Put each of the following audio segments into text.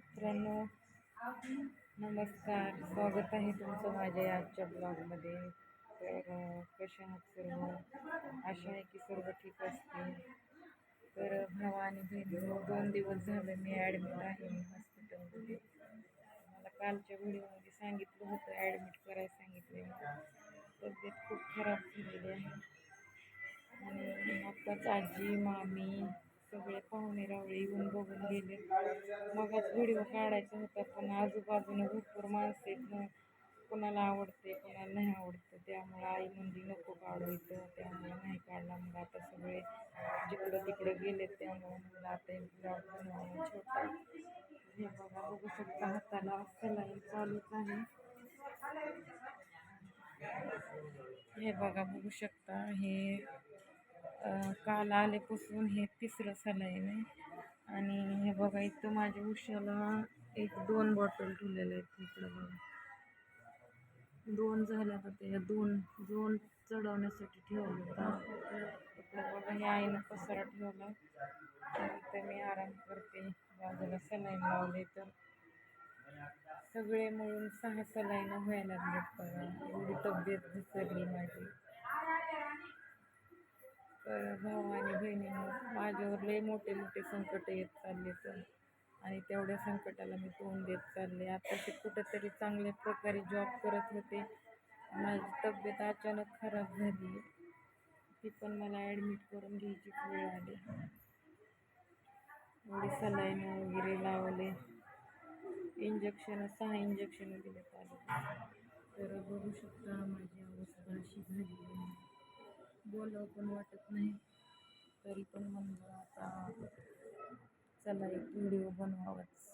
मित्रांनो नमस्कार. स्वागत आहे तुमचं माझ्या आजच्या ब्लॉगमध्ये. तर कशा आहात सर्व? आशा आहे की सर्व ठीक असते तर भावा आणि बहिणी दोन दिवस झाले मी ॲडमिट आहे हॉस्पिटलमध्ये मला कालच्या व्हिडिओमध्ये सांगितलं होतं ॲडमिट करायला सांगितले तब्येत खूप खराब झालेली आहे. आणि आत्ताच आजी मामी सगळे पाहुणे रावळे येऊन बघून गेले. मगच व्हिडिओ काढायचा होता, पण आजूबाजूनं भरपूर माणसं आहेत ना, कोणाला आवडते कोणाला नाही आवडतं. त्यामुळं आई म्हणजे नको काढू इथं, त्यामुळे नाही काढला. मग आता सगळे जिकडं तिकडं गेले त्यामुळे म्हणलं, आता एक छोटा. हे बघा, बघू शकता हाताला सलाईन चालूच आहे. हे बघा, बघू शकता, हे काल आल्यापासून हे तिसरं सलाईन आहे. आणि हे बघा इथं माझ्या उशाला एक दोन बॉटल ठेवलेल्या आहेत इकडं बघा. दोन झाल्या होत्या या दोन दोन चढवण्यासाठी ठेवलं होतं इकडं बघा हे आईनं पसरा ठेवला. तर मी आराम करते. बाजूला सलाईन लावले तर. सगळे मिळून सहा सलाईन व्हायला लागलेत बघा. एवढी तब्येत घसरली माझी. भाऊ आणि बहिणीनं माझ्यावर लय मोठे मोठे संकट येत चालले तर. आणि तेवढ्या संकटाला मी तोंड देत चालले. आताशी कुठंतरी चांगल्या प्रकारे जॉब करत होते. माझी तब्येत अचानक खराब झाली. ती पण मला ॲडमिट करून घ्यायची वेळ आली. एवढी सलाईन वगैरे लावले. इंजेक्शन सहा इंजेक्शन दिले आले तर बघू शकता माझी अवस्था अशी झाली बोलावं पण वाटत नाही. तरी पण म्हणलं आता चला एक व्हिडिओ बनवावाच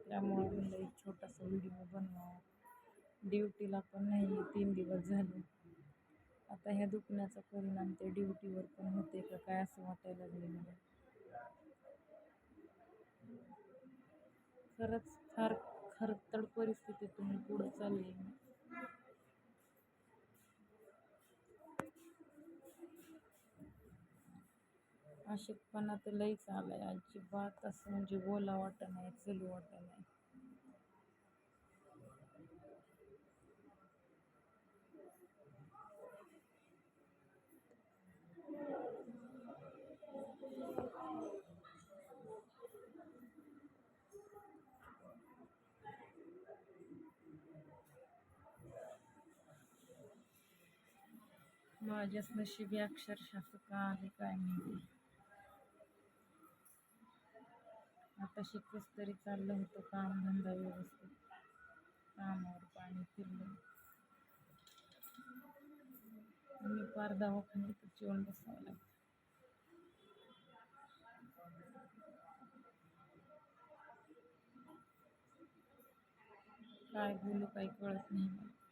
त्यामुळे म्हणलं एक छोटासा व्हिडिओ बनवावा. ड्युटीला पण नाही तीन दिवस झाले. आता ह्या दुखण्याचा परिणाम ते ड्युटीवर पण होते का काय असं वाटायला लागले मला. खरंच फार खरतड परिस्थितीतून पुढं चालले मी तर लईच आहे अजिबात असं म्हणजे बोला वाटत नाही चलू वाटत नाही. माझ्याच नशिबी अक्षरशः असं का आले काय माहिती. आता शिकच तरी चाललं होतं काम धंदा व्यवस्थित. कामावर पाणी फिरलं. आणि पार दवाखान्यात जेवण बसावं लागतं. काय बोलू काही कळत नाही मला.